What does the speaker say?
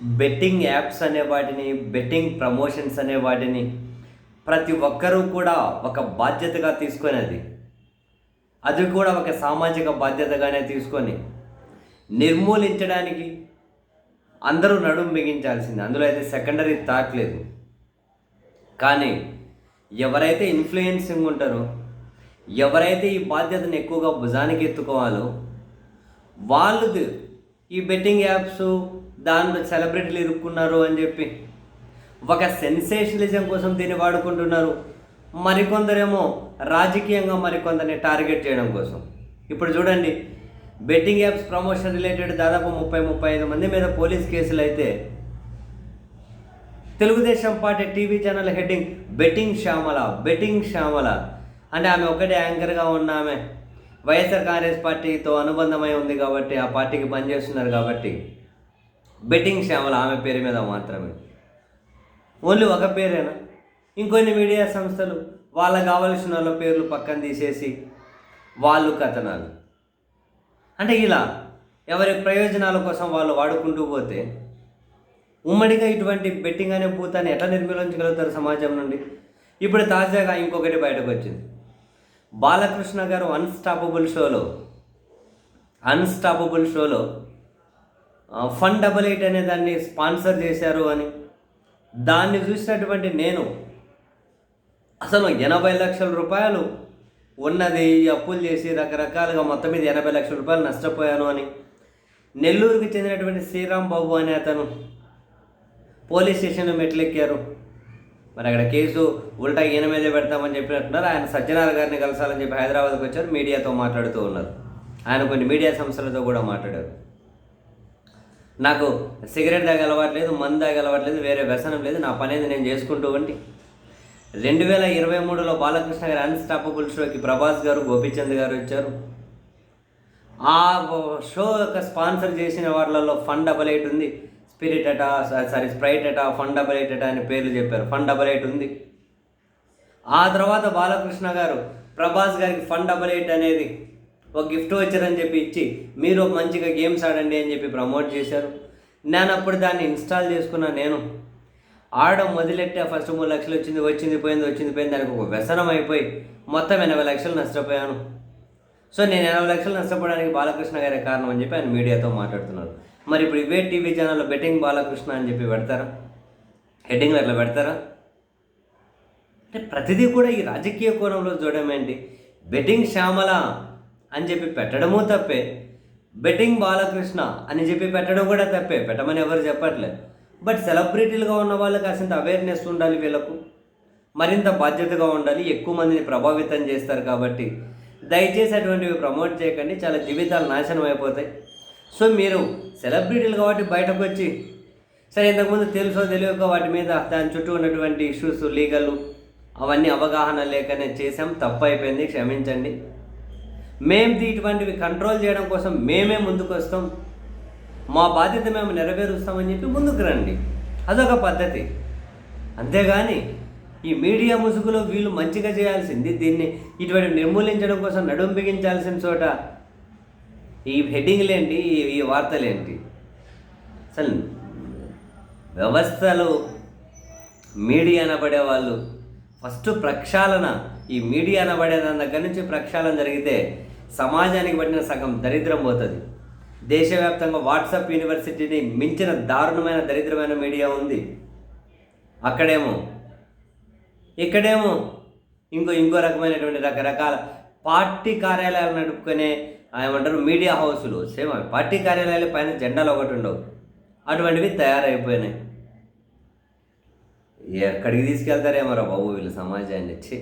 Betting apps అనే వాటిని betting promotions అనే వాటిని ప్రతి ఒక్కరూ కూడా ఒక బాధ్యతగా తీసుకునేది. అది కూడా ఒక సామాజిక బాధ్యతగానే తీసుకొని నిర్మూలించడానికి అందరూ నడుము బిగించాల్సింది. అందులో అయితే సెకండరీ థాట్ లేదు. కానీ ఎవరైతే ఇన్ఫ్లుయెన్సింగ్ ఉంటారో ఎవరైతే ఈ బాధ్యతను ఎక్కువగా భుజానికి ఎత్తుకోవాలో వాళ్ళు ఈ బెట్టింగ్ యాప్స్ దాంట్లో సెలబ్రిటీలు ఇరుక్కున్నారు అని చెప్పి. ఒక సెన్సేషనలిజం కోసం దీన్ని వాడుకుంటున్నారు. మరికొందరేమో రాజకీయంగా మరికొందరిని టార్గెట్ చేయడం కోసం. ఇప్పుడు చూడండి బెట్టింగ్ యాప్స్ ప్రమోషన్ రిలేటెడ్ దాదాపు ముప్పై ముప్పై ఐదు మంది మీద పోలీస్ కేసులు అయితే Telugu Desam party TV channel heading betting Shyamala betting Shyamala. అంటే ఆమె ఒకటే యాంకర్గా ఉన్న ఆమె. వైఎస్ఆర్ కాంగ్రెస్ పార్టీతో అనుబంధమై ఉంది కాబట్టి ఆ పార్టీకి పనిచేస్తున్నారు కాబట్టి. బెట్టింగ్ శ్యామల ఆమె పేరు మీద మాత్రమే. ఓన్లీ ఒక పేరేనా? ఇంకొన్ని మీడియా సంస్థలు వాళ్ళకి కావలసిన వాళ్ళ పేర్లు పక్కన తీసేసి వాళ్ళు కథనాలు. అంటే ఇలా ఎవరి ప్రయోజనాల కోసం వాళ్ళు వాడుకుంటూ పోతే ఉమ్మడిగా ఇటువంటి బెట్టింగ్ అనే పూతాన్ని ఎట్లా నిర్మూలించగలుగుతారు సమాజం నుండి? ఇప్పుడు తాజాగా ఇంకొకటి బయటకు వచ్చింది బాలకృష్ణ గారు అన్స్టాపబుల్ షోలో అన్స్టాపబుల్ షోలో ఫన్ డబల్ ఎయిట్ అనే దాన్ని స్పాన్సర్ చేశారు అని. దాన్ని చూసినటువంటి నేను అసలు ఎనభై లక్షల రూపాయలు ఉన్నది అప్పులు చేసి రకరకాలుగా మొత్తం మీద ఎనభై లక్షల రూపాయలు నష్టపోయాను అని. నెల్లూరుకి చెందినటువంటి శ్రీరామ్ బాబు అనే అతను పోలీస్ స్టేషన్ మెట్లెక్కారు. మరి అక్కడ కేసు ఉల్టా ఈయన మీదే పెడతామని చెప్పినట్టున్నారు. ఆయన సజ్జనార్ గారిని కలసాలని చెప్పి హైదరాబాద్కి వచ్చారు మీడియాతో మాట్లాడుతూ ఉన్నారు. ఆయన కొన్ని మీడియా సంస్థలతో కూడా మాట్లాడారు. నాకు సిగరెట్ తాగే అలవాటు లేదు మందు తాగే అలవాటు లేదు వేరే వ్యసనం లేదు నా పని అనేది నేను చేసుకుంటూ ఉండి. రెండు వేల ఇరవై మూడులో బాలకృష్ణ గారి అన్స్టాపబుల్ షోకి ప్రభాస్ గారు గోపీచంద్ గారు వచ్చారు. ఆ షో యొక్క స్పాన్సర్ చేసిన వాళ్ళలో ఫండ్ డబల్ ఎయిట్ ఉంది. Spirit atta sorry sprite atta fund double eight atta అని పేర్లు చెప్పారు. ఫండ్ డబల్ ఎయిట్ ఉంది. ఆ తర్వాత బాలకృష్ణ గారు ప్రభాస్ గారికి ఫండ్ డబల్ ఎయిట్ అనేది ఒక గిఫ్ట్ వచ్చారని చెప్పి ఇచ్చి మీరు మంచిగా గేమ్స్ ఆడండి అని చెప్పి ప్రమోట్ చేశారు. నేను అప్పుడు దాన్ని ఇన్స్టాల్ చేసుకున్నా నేను. ఆడడం మొదలెట్టే ఫస్ట్ మూడు లక్షలు వచ్చింది వచ్చింది పోయింది వచ్చింది పోయింది దానికి ఒక వ్యసనం అయిపోయి మొత్తం ఎనభై లక్షలు నష్టపోయాను. సో నేను ఎనభై లక్షలు నష్టపోవడానికి బాలకృష్ణ గారే కారణం అని చెప్పి ఆయన మీడియాతో మాట్లాడుతున్నారు. మరి ఇప్పుడు ఇవే టీవీ ఛానల్లో బెట్టింగ్ బాలకృష్ణ అని చెప్పి పెడతారా? హెడ్డింగ్లు అట్లా పెడతారా? అంటే ప్రతిదీ కూడా ఈ రాజకీయ కోణంలో చూడడం ఏంటి? బెట్టింగ్ శ్యామల అని చెప్పి పెట్టడము తప్పే. బెట్టింగ్ బాలకృష్ణ అని చెప్పి పెట్టడం కూడా తప్పే. పెట్టమని ఎవరు చెప్పట్లేదు. బట్ సెలబ్రిటీలుగా ఉన్న వాళ్ళకి కాసింత అవేర్నెస్ ఉండాలి వీళ్ళకు. మరింత బాధ్యతగా ఉండాలి. ఎక్కువ మందిని ప్రభావితం చేస్తారు కాబట్టి దయచేసి అటువంటివి ప్రమోట్ చేయకండి. చాలా జీవితాలు నాశనం అయిపోతాయి. సో మీరు సెలబ్రిటీలు కాబట్టి బయటకు వచ్చి సరే ఇంతకుముందు తెలుసో తెలియక వాటి మీద దాని చుట్టూ ఉన్నటువంటి ఇష్యూస్ లీగల్ అవన్నీ అవగాహన లేకనే చేసాం తప్పు అయిపోయింది. క్షమించండి. మేము ఇటువంటివి కంట్రోల్ చేయడం కోసం మేమే ముందుకు వస్తాం. మా బాధ్యత మేము నెరవేరుస్తామని చెప్పి ముందుకు రండి. అదొక పద్ధతి. అంతేగాని ఈ మీడియా ముసుగులో వీళ్ళు మంచిగా చేయాల్సింది దీన్ని ఇటువంటి నిర్మూలించడం కోసం నడుం బిగించాల్సిన చోట ఈ హెడ్డింగ్లేంటి ఈ- ఈ వార్తలేంటి? అసలు వ్యవస్థలో మీడియా అనబడే వాళ్ళు ఫస్ట్ ప్రక్షాళన ఈ మీడియా అనబడే దాని దగ్గర నుంచి ప్రక్షాళన జరిగితే సమాజానికి పట్టిన సగం దరిద్రం పోతుంది. దేశవ్యాప్తంగా వాట్సాప్ యూనివర్సిటీని మించిన దారుణమైన దరిద్రమైన మీడియా ఉంది. అక్కడేమో ఇక్కడేమో ఇంకో ఇంకో రకమైనటువంటి రకరకాల పార్టీ కార్యాలయాలు నడుపుకునే ఏమంటారు మీడియా హౌసులు. సేమ్ పార్టీ కార్యాలయాల పైన జెండాలు ఒకటి ఉండవు. అటువంటివి తయారైపోయినాయి. ఎక్కడికి తీసుకెళ్తారేమో రా బాబు వీళ్ళ సమాజాన్ని? ఇచ్చి